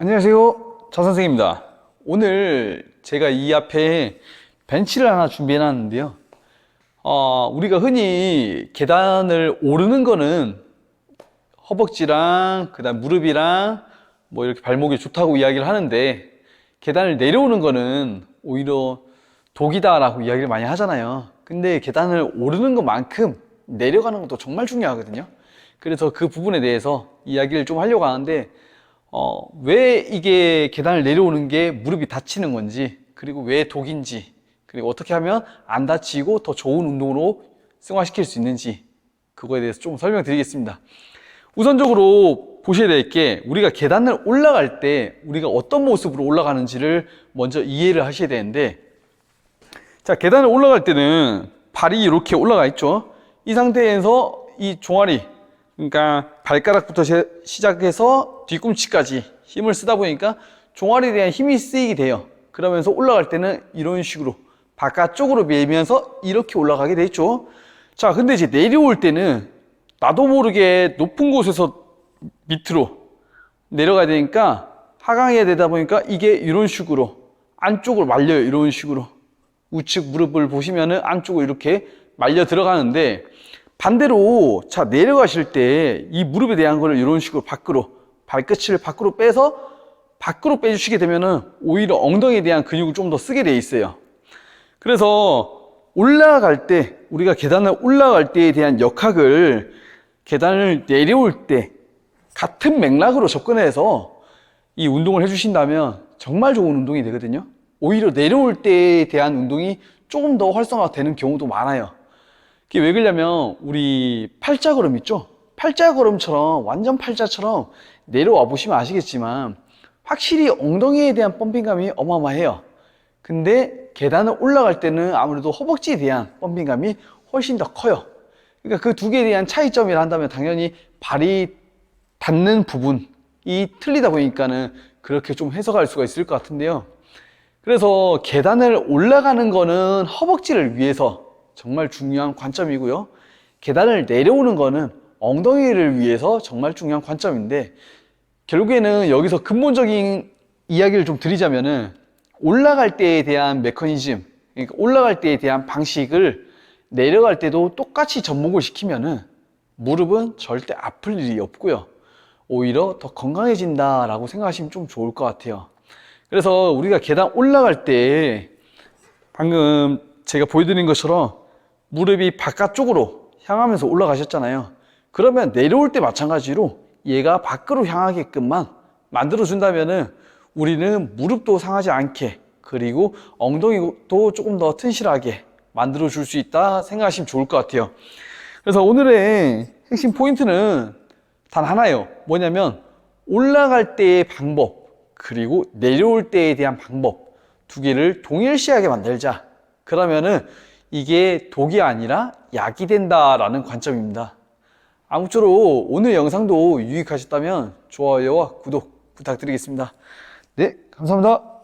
안녕하세요. 자 선생입니다. 오늘 제가 이 앞에 벤치를 하나 준비해 놨는데요. 어, 우리가 흔히 계단을 오르는 거는 허벅지랑 그 다음 무릎이랑 뭐 이렇게 발목이 좋다고 이야기를 하는데 계단을 내려오는 거는 오히려 독이다 라고 이야기를 많이 하잖아요. 근데 계단을 오르는 것만큼 내려가는 것도 정말 중요하거든요. 그래서 그 부분에 대해서 이야기를 좀 하려고 하는데 어, 왜 이게 계단을 내려오는 게 무릎이 다치는 건지, 그리고 왜 독인지, 그리고 어떻게 하면 안 다치고 더 좋은 운동으로 승화시킬 수 있는지, 그거에 대해서 좀 설명드리겠습니다. 우선적으로 보셔야 될 게, 우리가 계단을 올라갈 때, 우리가 어떤 모습으로 올라가는지를 먼저 이해를 하셔야 되는데, 자, 계단을 올라갈 때는 발이 이렇게 올라가 있죠. 이 상태에서 이 종아리, 그러니까 발가락부터 시- 시작해서 뒤꿈치까지 힘을 쓰다 보니까 종아리에 대한 힘이 쓰이게 돼요. 그러면서 올라갈 때는 이런 식으로 바깥쪽으로 밀면서 이렇게 올라가게 되죠. 자, 근데 이제 내려올 때는 나도 모르게 높은 곳에서 밑으로 내려가야 되니까 하강해야 되다 보니까 이게 이런 식으로 안쪽으로 말려요. 이런 식으로. 우측 무릎을 보시면은 안쪽으로 이렇게 말려 들어가는데 반대로 자 내려가실 때 이 무릎에 대한 거를 이런 식으로 밖으로 발끝을 밖으로 빼서 밖으로 빼주시게 되면은 오히려 엉덩이에 대한 근육을 좀 더 쓰게 돼 있어요. 그래서 올라갈 때 우리가 계단을 올라갈 때에 대한 역학을 계단을 내려올 때 같은 맥락으로 접근해서 이 운동을 해주신다면 정말 좋은 운동이 되거든요. 오히려 내려올 때에 대한 운동이 조금 더 활성화되는 경우도 많아요. 그게 왜 그러냐면 우리 팔자 걸음 있죠? 팔자 걸음처럼 완전 팔자처럼 내려와 보시면 아시겠지만 확실히 엉덩이에 대한 펌핑감이 어마어마해요. 근데 계단을 올라갈 때는 아무래도 허벅지에 대한 펌핑감이 훨씬 더 커요. 그러니까 그 두 개에 대한 차이점이라 한다면 당연히 발이 닿는 부분이 틀리다 보니까는 그렇게 좀 해석할 수가 있을 것 같은데요. 그래서 계단을 올라가는 거는 허벅지를 위해서 정말 중요한 관점이고요. 계단을 내려오는 거는 엉덩이를 위해서 정말 중요한 관점인데 결국에는 여기서 근본적인 이야기를 좀 드리자면은 올라갈 때에 대한 메커니즘, 그러니까 올라갈 때에 대한 방식을 내려갈 때도 똑같이 접목을 시키면은 무릎은 절대 아플 일이 없고요. 오히려 더 건강해진다라고 생각하시면 좀 좋을 것 같아요. 그래서 우리가 계단 올라갈 때 방금 제가 보여드린 것처럼 무릎이 바깥쪽으로 향하면서 올라가셨잖아요. 그러면 내려올 때 마찬가지로 얘가 밖으로 향하게끔만 만들어준다면은 우리는 무릎도 상하지 않게 그리고 엉덩이도 조금 더 튼실하게 만들어줄 수 있다 생각하시면 좋을 것 같아요. 그래서 오늘의 핵심 포인트는 단 하나예요. 뭐냐면 올라갈 때의 방법 그리고 내려올 때에 대한 방법 두 개를 동일시하게 만들자. 그러면은 이게 독이 아니라 약이 된다라는 관점입니다. 아무쪼록 오늘 영상도 유익하셨다면 좋아요와 구독 부탁드리겠습니다. 네, 감사합니다.